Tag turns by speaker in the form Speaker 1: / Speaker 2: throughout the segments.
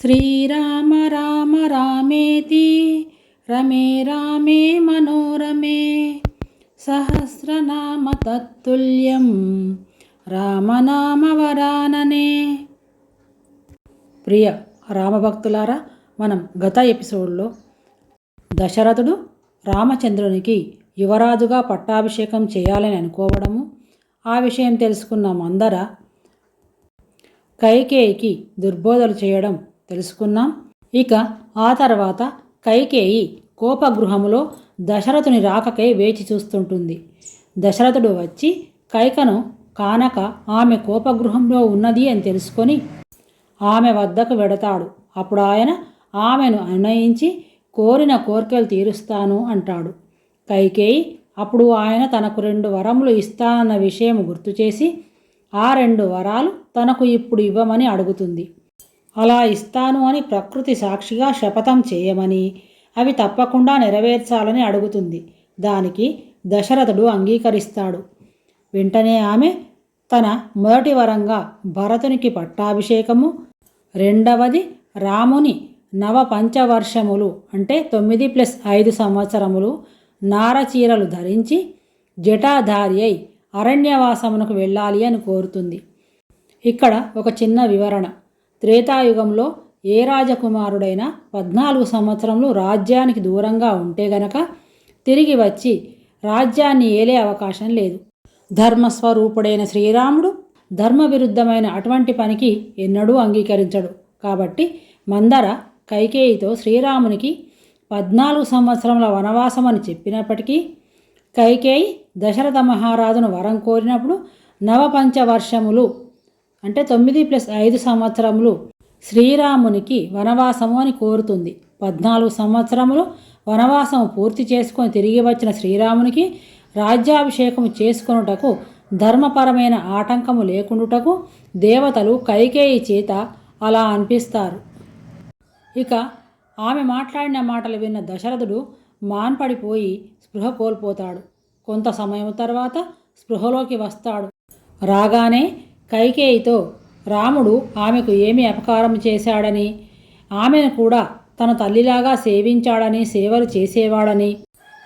Speaker 1: శ్రీరామ రామ రామేతి రమే రామే మనోరమే. సహస్రనామ తత్తుల్యం రామనామ వరాననే ప్రియ రామభక్తులారా మనం గత ఎపిసోడ్లో దశరథుడు రామచంద్రునికి యువరాజుగా పట్టాభిషేకం చేయాలని అనుకోవడము ఆ విషయం తెలుసుకున్న మందర కైకేయికి దుర్బోధలు చేయడం తెలుసుకున్నాం ఇక ఆ తర్వాత కైకేయి కోపగృహములో దశరథుని రాకకై వేచి చూస్తుంటుంది. దశరథుడు వచ్చి కైకను కానక ఆమె కోపగృహంలో ఉన్నది అని తెలుసుకొని ఆమె వద్దకు వెడతాడు. అప్పుడు ఆయన ఆమెను అన్వయించి కోరిన కోరికలు తీరుస్తాను అంటాడు. కైకేయి అప్పుడు ఆయన తనకు రెండు వరములు ఇస్తానన్న విషయం గుర్తు చేసి ఆ రెండు వరాలు తనకు ఇప్పుడు ఇవ్వమని అడుగుతుంది. అలా ఇస్తాను అని ప్రకృతి సాక్షిగా శపథం చేయమని అవి తప్పకుండా నెరవేర్చాలని అడుగుతుంది. దానికి దశరథుడు అంగీకరిస్తాడు. వెంటనే ఆమె తన మొదటి వరంగా భరతునికి పట్టాభిషేకము రెండవది రాముని నవ పంచవర్షములు అంటే తొమ్మిది ప్లస్ ఐదు సంవత్సరములు నారచీరలు ధరించి జటాధారి అయి అరణ్యవాసమునకు వెళ్ళాలి అని కోరుతుంది. ఇక్కడ ఒక చిన్న వివరణ. త్రేతాయుగంలో ఏ రాజకుమారుడైనా పద్నాలుగు సంవత్సరంలో రాజ్యానికి దూరంగా ఉంటే గనక తిరిగి వచ్చి రాజ్యాన్ని ఏలే అవకాశం లేదు. ధర్మస్వరూపుడైన శ్రీరాముడు ధర్మ విరుద్ధమైన అటువంటి పనికి ఎన్నడూ అంగీకరించడు. కాబట్టి మందర కైకేయితో శ్రీరామునికి పద్నాలుగు సంవత్సరముల వనవాసం అని చెప్పినప్పటికీ కైకేయి దశరథ మహారాజును వరం కోరినప్పుడు నవపంచవర్షములు అంటే తొమ్మిది ప్లస్ ఐదు సంవత్సరములు శ్రీరామునికి వనవాసము అని కోరుతుంది. పద్నాలుగు సంవత్సరములు వనవాసము పూర్తి చేసుకొని తిరిగి వచ్చిన శ్రీరామునికి రాజ్యాభిషేకం చేసుకొనుటకు ధర్మపరమైన ఆటంకము లేకుండుటకు దేవతలు కైకేయి చేత అలా అనిపిస్తారు. ఇక ఆమె మాట్లాడిన మాటలు విన్న దశరథుడు మాన్పడిపోయి స్పృహ కోల్పోతాడు. కొంత సమయం తర్వాత స్పృహలోకి వస్తాడు. రాగానే కైకేయితో రాముడు ఆమెకు ఏమి అపకారం చేశాడని? ఆమెను కూడా తన తల్లిలాగా సేవించాడని సేవలు చేసేవాడని?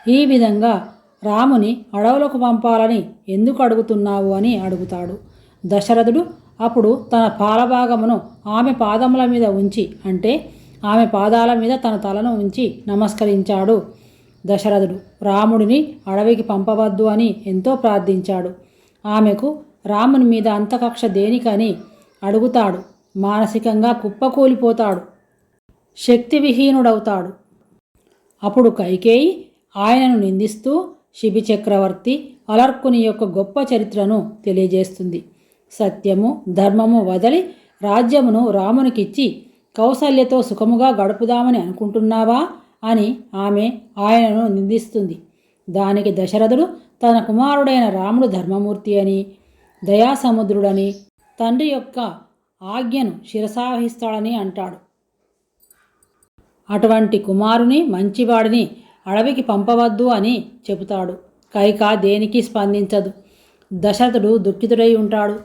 Speaker 1: ఈ విధంగా రాముని అడవులకు పంపాలని ఎందుకు అడుగుతున్నావు? అని అడుగుతాడు. దశరథుడు అప్పుడు తన పాలభాగమును ఆమె పాదముల మీద ఉంచి అంటే ఆమె పాదాల మీద తన తలను ఉంచి నమస్కరించాడు. దశరథుడు రాముడిని అడవికి పంపవద్దు అని ఎంతో ప్రార్థించాడు. ఆమెకు రాముని మీద అంతకక్ష దేనికని అడుగుతాడు. మానసికంగా కుప్పకూలిపోతాడు. శక్తివిహీనుడవుతాడు. అప్పుడు కైకేయి ఆయనను నిందిస్తూ శిబి చక్రవర్తి అలర్కుని యొక్క గొప్ప చరిత్రను తెలియజేస్తుంది. సత్యము ధర్మము వదలి రాజ్యమును రామునికిచ్చి కౌసల్యతో సుఖముగా గడుపుదామని అనుకుంటున్నావా అని ఆమె ఆయనను నిందిస్తుంది. దానికి దశరథుడు తన కుమారుడైన రాముడు ధర్మమూర్తి అని దయాసముద్రుడని తండ్రి యొక్క ఆజ్ఞను శిరసావహిస్తాడని అంటాడు. అటువంటి కుమారుని మంచివాడిని అడవికి పంపవద్దు అని చెబుతాడు. కైక దేనికి స్పందించదు? దశరథుడు దుఃఖితుడై ఉంటాడు.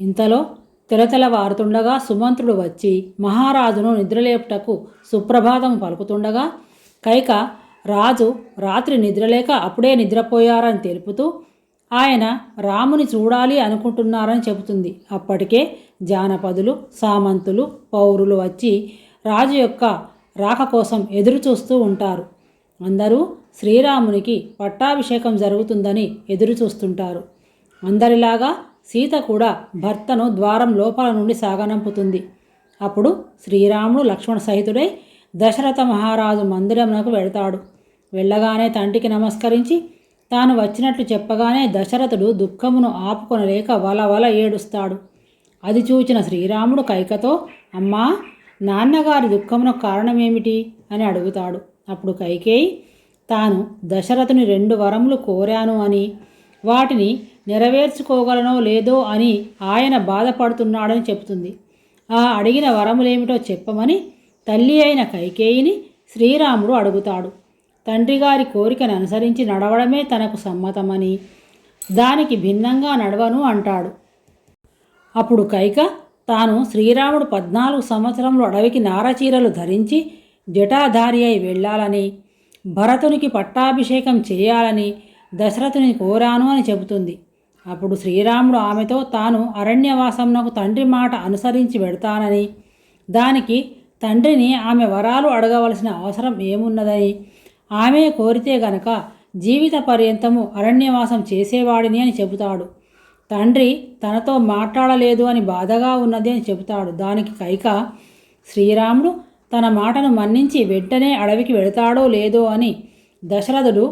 Speaker 1: ఇంతలో తెలతెలవారుతుండగా సుమంత్రుడు వచ్చి మహారాజును నిద్రలేపుటకు సుప్రభాతం పలుకుతుండగా కైక రాజు రాత్రి నిద్రలేక అప్పుడే నిద్రపోయారని తెలుపుతూ ఆయన రాముని చూడాలి అనుకుంటున్నారని చెబుతుంది. అప్పటికే జానపదులు సామంతులు పౌరులు వచ్చి రాజు యొక్క రాక కోసం ఎదురు చూస్తూ ఉంటారు. అందరూ శ్రీరామునికి పట్టాభిషేకం జరుగుతుందని ఎదురు చూస్తుంటారు. అందరిలాగా సీత కూడా భర్తను ద్వారం లోపల నుండి సాగనంపుతుంది. అప్పుడు శ్రీరాముడు లక్ష్మణ సహితుడై దశరథ మహారాజు మందిరమునకు వెళతాడు. వెళ్ళగానే తండ్రికి నమస్కరించి తాను వచ్చినట్లు చెప్పగానే దశరథుడు దుఃఖమును ఆపుకొనలేక వల వల ఏడుస్తాడు. అది చూచిన శ్రీరాముడు కైకతో అమ్మా నాన్నగారి దుఃఖమునకు కారణమేమిటి? అని అడుగుతాడు. అప్పుడు కైకేయి తాను దశరథుని రెండు వరములు కోరాను అని వాటిని నెరవేర్చుకోగలనో లేదో అని ఆయన బాధపడుతున్నాడని చెబుతుంది. ఆ అడిగిన వరములేమిటో చెప్పమని తల్లి అయిన కైకేయిని శ్రీరాముడు అడుగుతాడు. తండ్రి గారి కోరికను అనుసరించి నడవడమే తనకు సమ్మతమని దానికి భిన్నంగా నడవను అంటాడు. అప్పుడు కైక తాను శ్రీరాముడు పద్నాలుగు సంవత్సరంలో అడవికి నారచీరలు ధరించి జటాధారి అయి వెళ్ళాలని భరతునికి పట్టాభిషేకం చేయాలని దశరథుని కోరాను అని చెబుతుంది. అప్పుడు శ్రీరాముడు ఆమెతో తాను అరణ్యవాసంనకు తండ్రి మాట అనుసరించి వెడతానని దానికి తండ్రిని ఆమె వరాలు అడగవలసిన అవసరం ఏమున్నదని ఆమె కోరితే గనక జీవిత పర్యంతము అరణ్యవాసం చేసేవాడిని అని చెబుతాడు. తండ్రి తనతో మాట్లాడలేదు అని బాధగా ఉన్నది అని చెబుతాడు. దానికి కైక శ్రీరాముడు తన మాటను మన్నించి వెంటనే అడవికి వెళతాడో లేదో అని దశరథుడు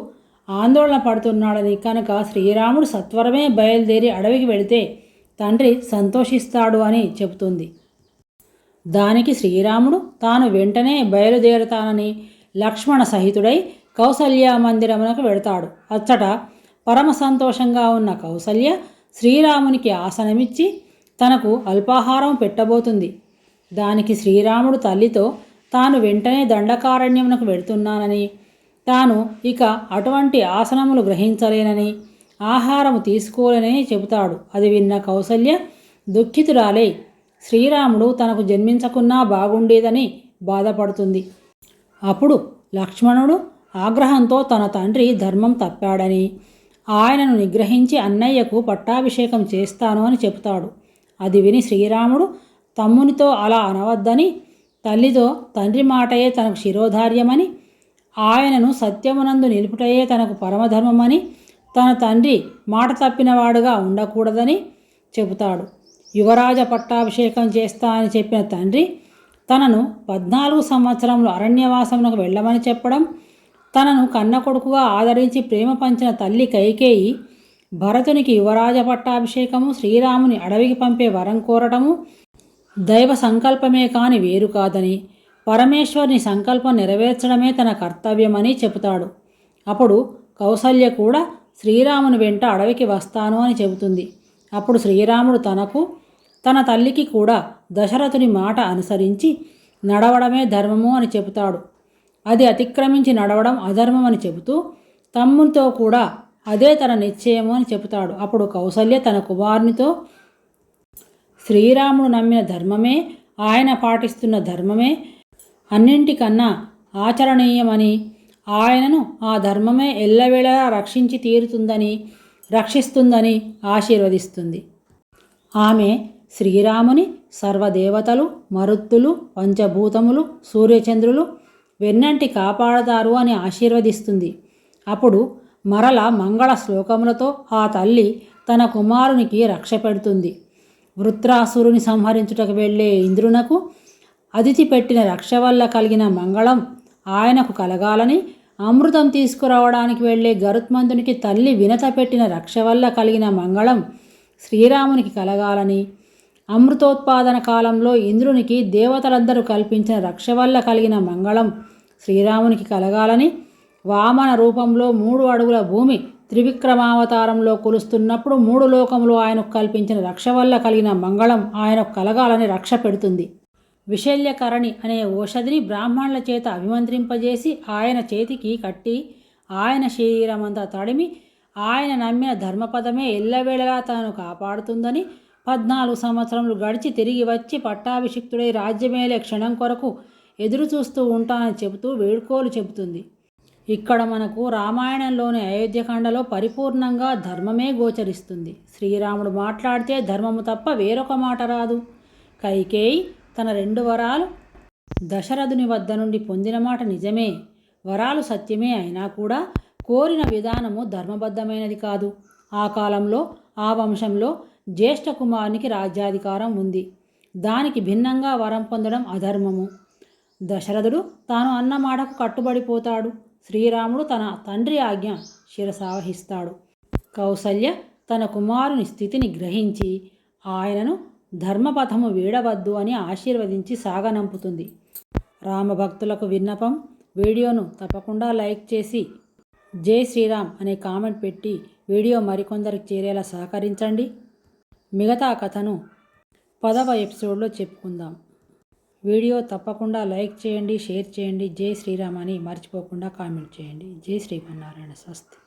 Speaker 1: ఆందోళన పడుతున్నాడని కనుక శ్రీరాముడు సత్వరమే బయలుదేరి అడవికి వెళితే తండ్రి సంతోషిస్తాడు అని చెబుతుంది. దానికి శ్రీరాముడు తాను వెంటనే బయలుదేరుతానని లక్ష్మణ సహితుడై కౌసల్య మందిరమునకు వెడతాడు. అచ్చట పరమ సంతోషంగా ఉన్న కౌసల్య శ్రీరామునికి ఆసనమిచ్చి తనకు అల్పాహారం పెట్టబోతుంది. దానికి శ్రీరాముడు తల్లితో తాను వెంటనే దండకారణ్యమునకు వెడుతున్నానని తాను ఇక అటువంటి ఆసనములు గ్రహించలేనని ఆహారము తీసుకోలేనని చెబుతాడు. అది విన్న కౌసల్య దుఃఖితురాలే శ్రీరాముడు తనకు జన్మించకున్నా బాగుండేదని బాధపడుతుంది. అప్పుడు లక్ష్మణుడు ఆగ్రహంతో తన తండ్రి ధర్మం తప్పాడని ఆయనను నిగ్రహించి అన్నయ్యకు పట్టాభిషేకం చేస్తాను అని చెబుతాడు. అది విని శ్రీరాముడు తమ్మునితో అలా అనవద్దని తల్లితో తండ్రి మాటయే తనకు శిరోధార్యమని ఆయనను సత్యమునందు నిలుపుటయే తనకు పరమధర్మమని తన తండ్రి మాట తప్పినవాడుగా ఉండకూడదని చెబుతాడు. యువరాజ పట్టాభిషేకం చేస్తా అని చెప్పిన తండ్రి తనను పద్నాలుగు సంవత్సరంలో అరణ్యవాసమునకు వెళ్ళమని చెప్పడం తనను కన్న కొడుకుగా ఆదరించి ప్రేమ పంచిన తల్లి కైకేయి భరతునికి యువరాజ పట్టాభిషేకము శ్రీరాముని అడవికి పంపే వరం కోరటము దైవ సంకల్పమే కాని వేరు కాదని పరమేశ్వరుని సంకల్పం నెరవేర్చడమే తన కర్తవ్యమని చెబుతాడు. అప్పుడు కౌసల్య కూడా శ్రీరాముని వెంట అడవికి వస్తాను అని చెబుతుంది. అప్పుడు శ్రీరాముడు తనకు తన తల్లికి కూడా దశరథుని మాట అనుసరించి నడవడమే ధర్మము అని చెబుతాడు. అది అతిక్రమించి నడవడం అధర్మం అని చెబుతూ తమ్మునితో కూడా అదే తన నిశ్చయము అని చెబుతాడు. అప్పుడు కౌసల్య తన కుమారునితో శ్రీరాముడు నమ్మిన ధర్మమే ఆయన పాటిస్తున్న ధర్మమే అన్నింటికన్నా ఆచరణీయమని ఆయనను ఆ ధర్మమే ఎల్లవేళలా రక్షించి తీరుతుందని రక్షిస్తుందని ఆశీర్వదిస్తుంది. ఆమె శ్రీరాముని సర్వదేవతలు మరుత్తులు పంచభూతములు సూర్యచంద్రులు వెన్నంటి కాపాడతారు అని ఆశీర్వదిస్తుంది. అప్పుడు మరల మంగళ శ్లోకములతో ఆ తల్లి తన కుమారునికి రక్ష పెడుతుంది. వృత్రాసురుని సంహరించుటకు వెళ్ళే ఇంద్రునకు అతిథి పెట్టిన రక్ష వల్ల కలిగిన మంగళం ఆయనకు కలగాలని అమృతం తీసుకురావడానికి వెళ్ళే గరుత్మంతునికి తల్లి వినత పెట్టిన రక్ష వల్ల కలిగిన మంగళం శ్రీరామునికి కలగాలని అమృతోత్పాదన కాలంలో ఇంద్రునికి దేవతలందరూ కల్పించిన రక్ష వల్ల కలిగిన మంగళం శ్రీరామునికి కలగాలని వామన రూపంలో మూడు అడుగుల భూమి త్రివిక్రమావతారంలో కొలుస్తున్నప్పుడు మూడు లోకములు ఆయనకు కల్పించిన రక్ష వల్ల కలిగిన మంగళం ఆయనకు కలగాలని రక్ష పెడుతుంది. విశల్యకరణి అనే ఓషధిని బ్రాహ్మణుల చేత అభిమంత్రింపజేసి ఆయన చేతికి కట్టి ఆయన శరీరమంతా తడిమి ఆయన నమ్మిన ధర్మపదమే ఎల్లవేళలా తాను కాపాడుతుందని పద్నాలుగు సంవత్సరములు గడిచి తిరిగి వచ్చి పట్టాభిషిక్తుడై రాజ్యమేలే క్షణం కొరకు ఎదురు చూస్తూ ఉంటానని చెబుతూ వేడుకోలు చెబుతుంది. ఇక్కడ మనకు రామాయణంలోని అయోధ్యకాండలో పరిపూర్ణంగా ధర్మమే గోచరిస్తుంది. శ్రీరాముడు మాట్లాడితే ధర్మము తప్ప వేరొక మాట రాదు. కైకేయి తన రెండు వరాలు దశరథుని వద్ద నుండి పొందిన మాట నిజమే. వరాలు సత్యమే అయినా కూడా కోరిన విధానము ధర్మబద్ధమైనది కాదు. ఆ కాలంలో ఆ వంశంలో జ్యేష్ఠ కుమారునికి రాజ్యాధికారం ఉంది. దానికి భిన్నంగా వరం పొందడం అధర్మము. దశరథుడు తాను అన్న మాటకు కట్టుబడిపోతాడు. శ్రీరాముడు తన తండ్రి ఆజ్ఞ శిరసావహిస్తాడు. కౌసల్య తన కుమారుని స్థితిని గ్రహించి ఆయనను ధర్మపథము వీడవద్దు అని ఆశీర్వదించి సాగనంపుతుంది. రామభక్తులకు విన్నపం. వీడియోను తప్పకుండా లైక్ చేసి జై శ్రీరామ్ అనే కామెంట్ పెట్టి వీడియో మరికొందరికి చేరేలా సహకరించండి. మిగతా కథను పదవ ఎపిసోడ్లో చెప్పుకుందాం. వీడియో తప్పకుండా లైక్ చేయండి షేర్ చేయండి. జై శ్రీరామ్ అని మర్చిపోకుండా కామెంట్ చేయండి. జై శ్రీమన్నారాయణ స్వస్తి.